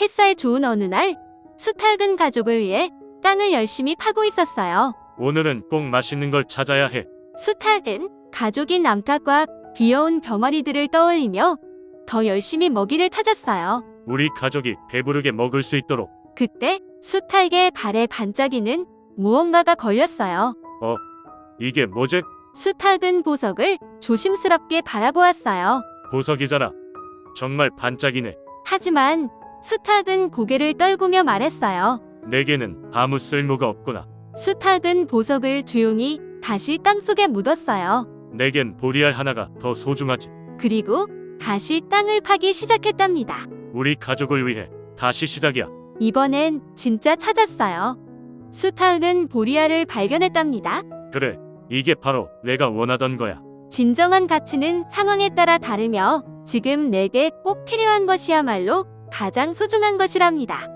햇살 좋은 어느 날 수탉은 가족을 위해 땅을 열심히 파고 있었어요. 오늘은 꼭 맛있는 걸 찾아야 해. 수탉은 가족인 암탉과 귀여운 병아리들을 떠올리며 더 열심히 먹이를 찾았어요. 우리 가족이 배부르게 먹을 수 있도록. 그때 수탉의 발에 반짝이는 무언가가 걸렸어요. 이게 뭐지? 수탉은 보석을 조심스럽게 바라보았어요. 보석이잖아. 정말 반짝이네. 하지만 수탉은 고개를 떨구며 말했어요. 내게는 아무 쓸모가 없구나. 수탉은 보석을 조용히 다시 땅속에 묻었어요. 내겐 보리알 하나가 더 소중하지. 그리고 다시 땅을 파기 시작했답니다. 우리 가족을 위해 다시 시작이야. 이번엔 진짜 찾았어요. 수탉은 보리알을 발견했답니다. 그래. 이게 바로 내가 원하던 거야. 진정한 가치는 상황에 따라 다르며 지금 내게 꼭 필요한 것이야말로 가장 소중한 것이랍니다.